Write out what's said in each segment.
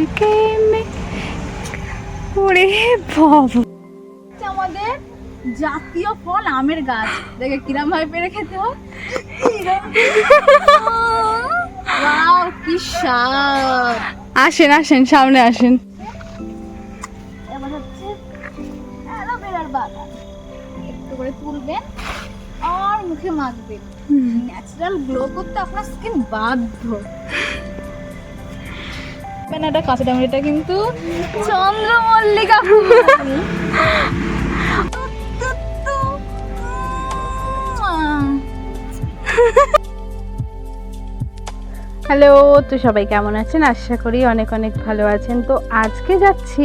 ঝুলকে ওরে বাবা আমাদের জাতীয় ফল আমের গাছ। দেখে কিরাম ভাবে পেরে খেতে হয়? কি স্বাদ। আসেন আসেন সামনে আসেন। করে তুলবেন আর মুখে মাখবেন। ন্যাচারাল গ্লো করতে আপনার স্কিন বাধ্য। ব্যানাটা কাঁচা টমেটোটা কিন্তু চন্দ্রমল্লিকা হ্যালো তো সবাই কেমন আছেন? আশা করি অনেক অনেক ভালো আছেন। তো আজকে যাচ্ছি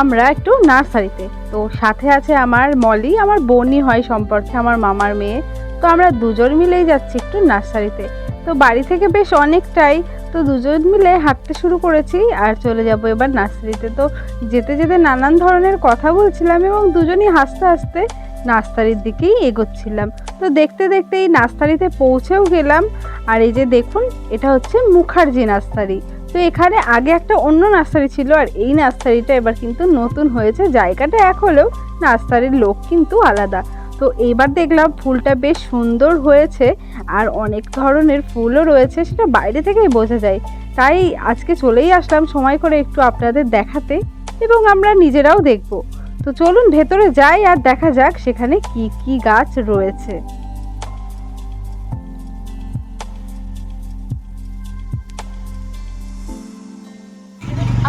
আমরা একটু নার্সারিতে। তো সাথে আছে আমার মলি আমার বোনই হয় সম্পর্কে আমার মামার মেয়ে। তো আমরা দুজন মিলেই যাচ্ছি একটু নার্সারিতে। তো বাড়ি থেকে বেশ অনেকটাই তো দুজন মিলে হাঁটতে শুরু করেছি আর চলে যাব এবার নার্সারিতে। তো যেতে যেতে নানান ধরনের কথা বলছিলাম এবং দুজনই হাসতে হাসতে নার্সারির দিকেই এগোচ্ছিলাম। তো দেখতে দেখতে এই নার্সারিতে পৌঁছেও গেলাম আর এই যে দেখুন, এটা হচ্ছে মুখার্জি নার্সারি। তো এখানে আগে একটা অন্য নার্সারি ছিল আর এই নার্সারিটা এবার কিন্তু নতুন হয়েছে। জায়গাটা এক হলেও নার্সারির লোক কিন্তু আলাদা। তো এইবার দেখলাম ফুলটা বেশ সুন্দর হয়েছে আর অনেক ধরনের ফুলও রয়েছে, সেটা বাইরে থেকেই বোঝা যায়। তাই আজকে চলেই আসলাম সময় করে একটু আপনাদের দেখাতে এবং আমরা নিজেরাও দেখব। তো চলুন ভেতরে যাই আর দেখা যাক সেখানে কি কি গাছ রয়েছে।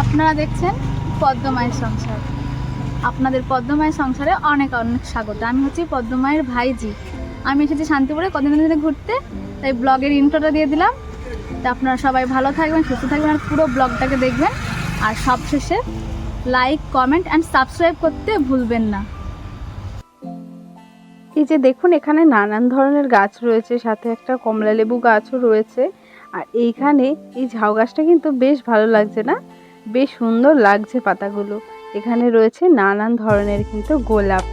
আপনারা দেখছেন পদ্মমায়ের সংসার। আপনাদের পদ্মমায়ের সংসারে অনেক অনেক স্বাগত। আমি হচ্ছি পদ্মমায়ের ভাইজি। আমি এসেছি শান্তিপুরে কদিন দিনে ঘুরতে, তাই ব্লগের ইন্ট্রোটা দিয়ে দিলাম। তা আপনারা সবাই ভালো থাকবেন, সুস্থ থাকবেন আর পুরো ব্লগটাকে দেখবেন। আর সবশেষে লাইক কমেন্ট অ্যান্ড সাবস্ক্রাইব করতে ভুলবেন না। এই যে দেখুন, এখানে নানান ধরনের গাছ রয়েছে, সাথে একটা কমলা লেবু গাছও রয়েছে। আর এইখানে এই ঝাউ গাছটা কিন্তু বেশ ভালো লাগছে না? বেশ সুন্দর লাগছে পাতাগুলো। এখানে রয়েছে নানান ধরনের কিন্তু গোলাপ।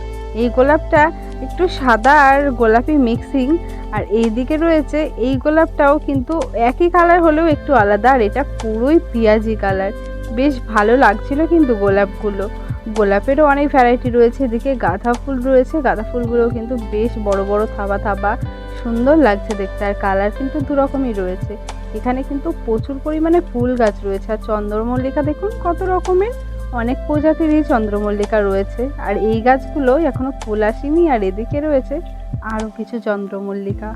এই গোলাপটা একটু সাদা আর গোলাপি মিক্সিং আর এইদিকে রয়েছে, এই গোলাপটাও কিন্তু একই কালার হলেও একটু আলাদা, আর এটা পুরোই পেঁয়াজি কালার বেশ ভালো লাগছিল কিন্তু গোলাপগুলো। গোলাপেরও অনেক ভ্যারাইটি রয়েছে, এদিকে গাঁদা ফুল রয়েছে, গাঁদা ফুলগুলো কিন্তু বেশ বড় বড় থাবা থাবা, সুন্দর লাগছে দেখতে, আর কালার কিন্তু দু রকমই রয়েছে। এখানে কিন্তু প্রচুর পরিমাণে ফুল গাছ রয়েছে, আর চন্দ্রমল্লিকা দেখুন কত রকমের। অনেক প্রজাতিরই চন্দ্রমল্লিকা রয়েছে, আর এই গাছগুলো এখনও ফুল আসেনি, আর এদিকে রয়েছে আরও কিছু চন্দ্রমল্লিকা।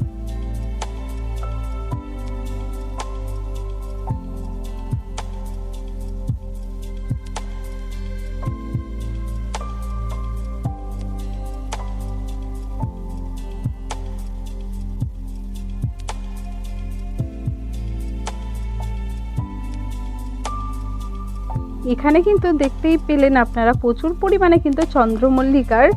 এখানে কিন্তু দেখতেই পেলেন আপনারা প্রচুর পরিমাণে কিন্তু চন্দ্রমল্লিকার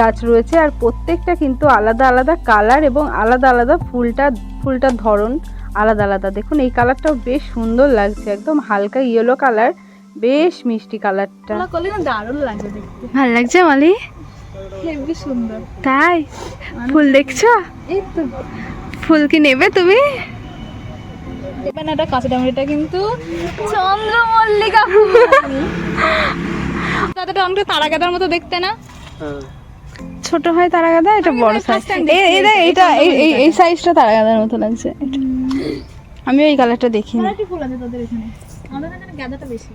গাছ রয়েছে। আর প্রত্যেকটা কিন্তু আলাদা আলাদা কালার এবং আলাদা আলাদা ফুলটা ফুলটার ধরন আলাদা আলাদা। দেখুন এই কালারটাও বেশ সুন্দর লাগছে একদম হালকা ইয়েলো কালার বেশ মিষ্টি কালারটা। দারুণ দেখতে। ভালো লাগছে মালি সুন্দর। তাই? ফুল দেখছ? এই তো। ফুল কি নেবে তুমি? দেখবেন এটা কাঁচা টমেটোটা কিন্তু চন্দ্রমল্লিকা তাতে অনেকটা তারা গাদার মতো দেখতে না? ছোট হয় তারা গাদা এটা আমি বড় সাইজ এটা এই এটা এই- সাইজটা তারা গাদার মতো লাগছে। আমি ওই কালারটা দেখিনি। ভ্যারাইটি ফুল আছে তাদের এখানে। আমাদের এখানে গাঁদাটা বেশি।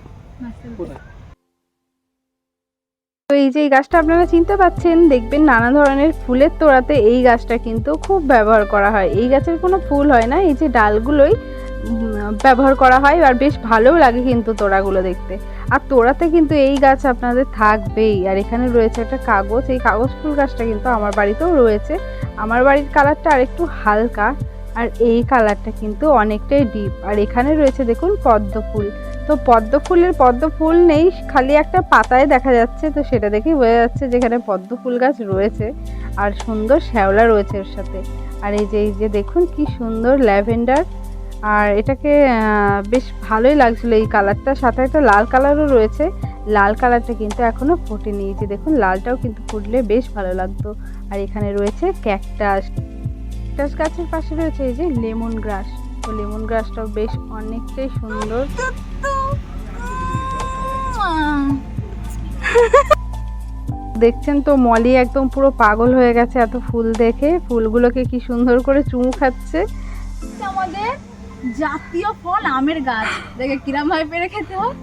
তো এই যে এই গাছটা আপনারা চিনতে পাচ্ছেন দেখবেন নানা ধরনের ফুলের তোড়াতে এই গাছটা কিন্তু খুব ব্যবহার করা হয়। এই গাছের কোনো ফুল হয় না এই যে ডালগুলোই ব্যবহার করা হয় আর বেশ ভালোও লাগে কিন্তু তোড়াগুলো দেখতে। আর তোড়াতে কিন্তু এই গাছ আপনাদের থাকবেই। আর এখানে রয়েছে একটা কাগজ। এই কাগজ ফুল গাছটা কিন্তু আমার বাড়িতেও রয়েছে। আমার বাড়ির কালারটা আরেকটু হালকা। আর এই কালারটা কিন্তু অনেকটাই ডিপ। আর এখানে রয়েছে দেখুন পদ্ম ফুল। তো পদ্ম ফুলের পদ্ম ফুল নেই, খালি একটা পাতায় দেখা যাচ্ছে। তো সেটা দেখেই বোঝা যাচ্ছে যেখানে পদ্ম ফুল গাছ রয়েছে। আর সুন্দর শ্যাওলা রয়েছে ওর সাথে। আর এই যে এই যে দেখুন কি সুন্দর ল্যাভেন্ডার। আর এটাকে বেশ ভালোই লাগছিল এই কালারটা। সাথে একটা লাল কালারও রয়েছে। লাল কালারটা কিন্তু এখনও ফুটে যে দেখুন, লালটাও কিন্তু ফুটলে বেশ ভালো লাগতো। আর এখানে রয়েছে ক্যাকটাস। ক্যাকটাস গাছের পাশে রয়েছে এই যে লেমন গ্রাস। তো লেমন গ্রাসটাও বেশ অনেকটাই সুন্দর। দেখছেন তো, মলি একদম পুরো পাগল হয়ে গেছে এত ফুল দেখে। ফুলগুলোকে কি সুন্দর করে চুমু খাচ্ছে। আমাদের জাতীয় ফল আমের গাছ। দেখে কিরাম ভাবে পেরে খেতে হয়?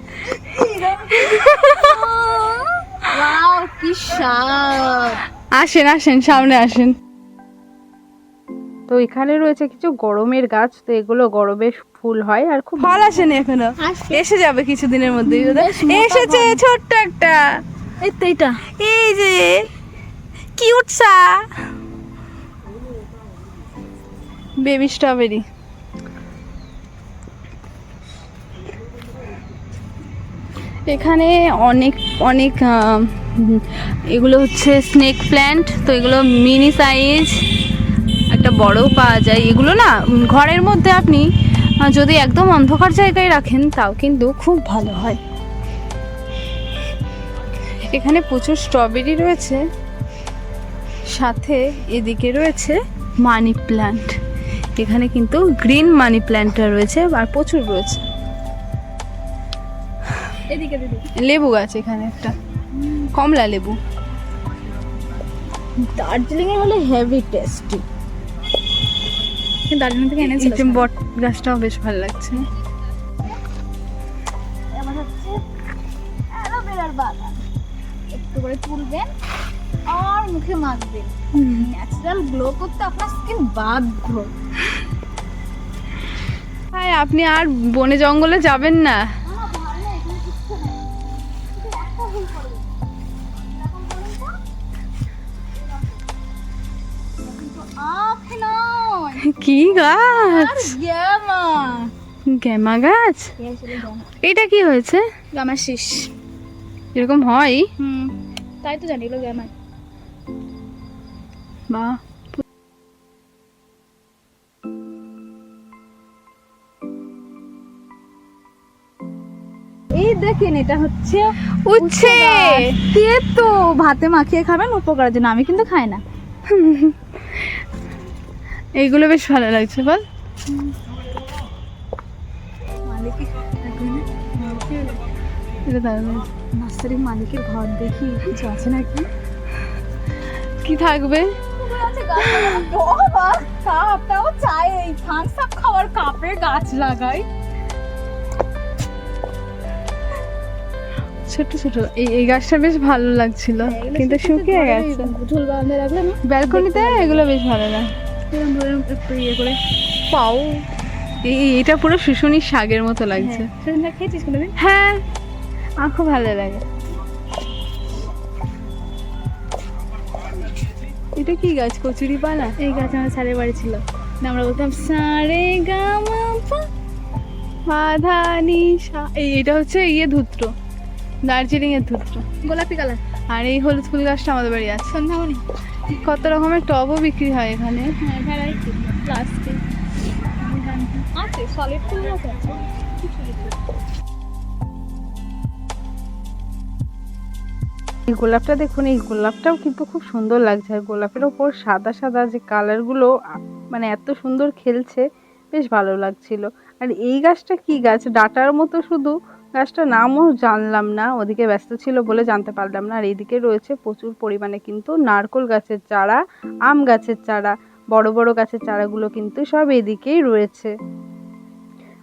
ওয়াও কি স্বাদ। আসেন আসেন সামনে আসেন। তো এখানে রয়েছে কিছু গরমের গাছ তো এগুলো গরমে ফুল হয় আর খুব ফল আসেনি এখনও। এসে যাবে কিছুদিনের মধ্যেই বোধহয়। এসেছে ছোট্ট একটা। এই তো এইটা। এই যে কিউট সা বেবি স্ট্রবেরি। এখানে অনেক অনেক এগুলো হচ্ছে স্নেক প্ল্যান্ট তো এগুলো মিনি সাইজ একটা বড়ও পাওয়া যায়। এগুলো না ঘরের মধ্যে আপনি যদি একদম অন্ধকার জায়গায় রাখেন, তাও কিন্তু খুব ভালো হয়। এখানে প্রচুর স্ট্রবেরি রয়েছে, সাথে এদিকে রয়েছে মানি প্ল্যান্ট এখানে কিন্তু গ্রিন মানি প্ল্যান্টটা রয়েছে, আর প্রচুর রয়েছে। এদিকে দিদি লেবু গাছ এখানে একটা। কমলা লেবু। দার্জিলিং এ হলে হেভি টেস্টি দার্জিলিং থেকে এনেছিল এই বট গাছটাও বেশ ভালো লাগছে। এবার হচ্ছে অ্যালোভেরার বাগান। একটু করে তুলবেন আর মুখে মাখবেন। ন্যাচারাল গ্লো করতে আপনার স্কিন বাধ্য আপনি আর বনে জঙ্গলে যাবেন না। কি গাছ? গ্যামা। গ্যামা গাছ? এটা কি হয়েছে? গ্যামা শীষ। এরকম হয়? তাই তো জানি এগুলো গ্যামা বা। এই দেখেন এটা হচ্ছে উচ্ছে! কে তো ভাতে মাখিয়ে খাবেন উপকারের জন্য। আমি কিন্তু খাই না। এইগুলো বেশ ভালো লাগছে বল। মালিকের নার্সারির মালিকের ঘর দেখি কিছু আছে নাকি? কি থাকবে? কাপটাও চাই এই থামস আপ খাওয়ার কাপে গাছ লাগাই। ছোট ছোট এই এই গাছটা বেশ ভালো লাগছিল কিন্তু শুকিয়ে গেছে। ব্যালকনিতে এগুলো বেশ ভালো লাগে। একটু ইয়ে করে। পাও। এটা পুরো শুশুনির শাকের মতো লাগছে। হ্যাঁ খেয়েছিস কোনোদিন? হ্যাঁ। আমার খুব ভালো লাগে। এটা কি গাছ? কচুরি পানা এই গাছ আমার সারের বাড়ি ছিল। না, আমরা বলতাম সারে গামা মাধানি এই এটা হচ্ছে ইয়ে ধুত্র। দার্জিলিং এর ধুত্র। গোলাপি কালার। আর এই হলুদ ফুল গাছটা আমাদের বাড়ি আছে। সন্ধ্যামণি কত রকমের টবও বিক্রি হয় এখানে। হ্যাঁ এই গোলাপটা দেখুন এই গোলাপটাও কিন্তু খুব সুন্দর লাগছে। আর গোলাপের ওপর সাদা সাদা যে কালারগুলো মানে এত সুন্দর খেলছে বেশ ভালো লাগছিল। আর এই গাছটা কি গাছ? ডাটার মতো শুধু। গাছটার নামও জানলাম না, ওদিকে ব্যস্ত ছিল বলে জানতে পারলাম না। আর এইদিকে রয়েছে প্রচুর পরিমাণে কিন্তু নারকোল গাছের চারা, আম গাছের চারা, বড় বড় গাছের চারাগুলো কিন্তু সব এদিকেই রয়েছে।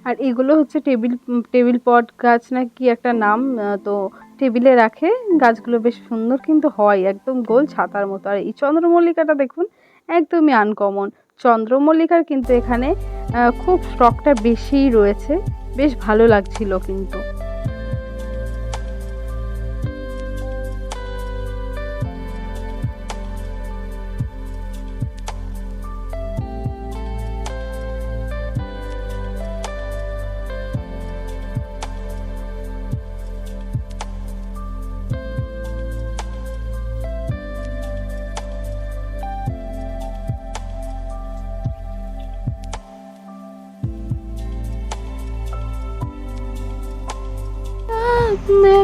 আর এগুলো হচ্ছে টেবিল টেবিল পট গাছ না কি একটা নাম তো টেবিলে রাখে। গাছগুলো বেশ সুন্দর কিন্তু হয়, একদম গোল ছাতার মতো। আর এই চন্দ্রমল্লিকাটা দেখুন, একদমই আনকমন চন্দ্রমল্লিকার কিন্তু এখানে খুব স্টকটা বেশিই রয়েছে। বেশ ভালো লাগছিল কিন্তু।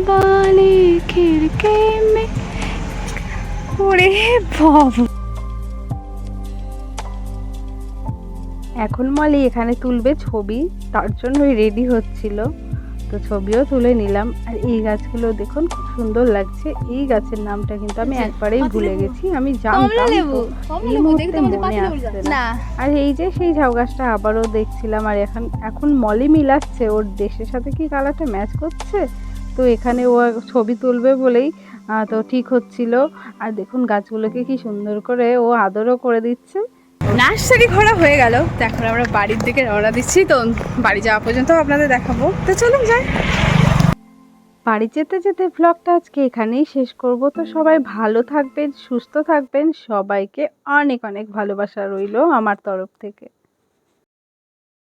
वाली खिड़की में ওরে বাবা এখন মলি এখানে তুলবে ছবি তার জন্যই রেডি হচ্ছিল তো তো ছবিও তুলে নিলাম আর এই গাছগুলো দেখুন খুব সুন্দর লাগছে এই গাছের নামটা কিন্তু আমি আচ্ছা, একবারেই পাতি ভুলে লেবু। গেছি আমি কমলা জানতাম লেবু তো। কমলা এই লেবু মুহূর্তে দেখতে মধ্যে মনে পাতি লেবুর আসছে গাছ। না। না আর এই যে সেই ঝাউ গাছটা আবারও দেখছিলাম আর এখন এখন মলি মিলাচ্ছে ওর দেশের সাথে কি কালারটা ম্যাচ করছে তো এখানে ও ছবি তুলবে বলেই তো ঠিক হচ্ছিল। আর দেখুন গাছগুলোকে কি সুন্দর করে ও আদরও করে দিচ্ছে। নার্সারি ঘোরা হয়ে গেল। তো এখন আমরা বাড়ির দিকে রওনা দিচ্ছি। তো বাড়ি যাওয়া পর্যন্ত আপনাদের দেখাবো। তো চলুন যাই। বাড়ি যেতে যেতে ব্লগটা আজকে এখানেই শেষ করব। তো সবাই ভালো থাকবেন সুস্থ থাকবেন। সবাইকে অনেক অনেক ভালোবাসা রইল আমার তরফ থেকে।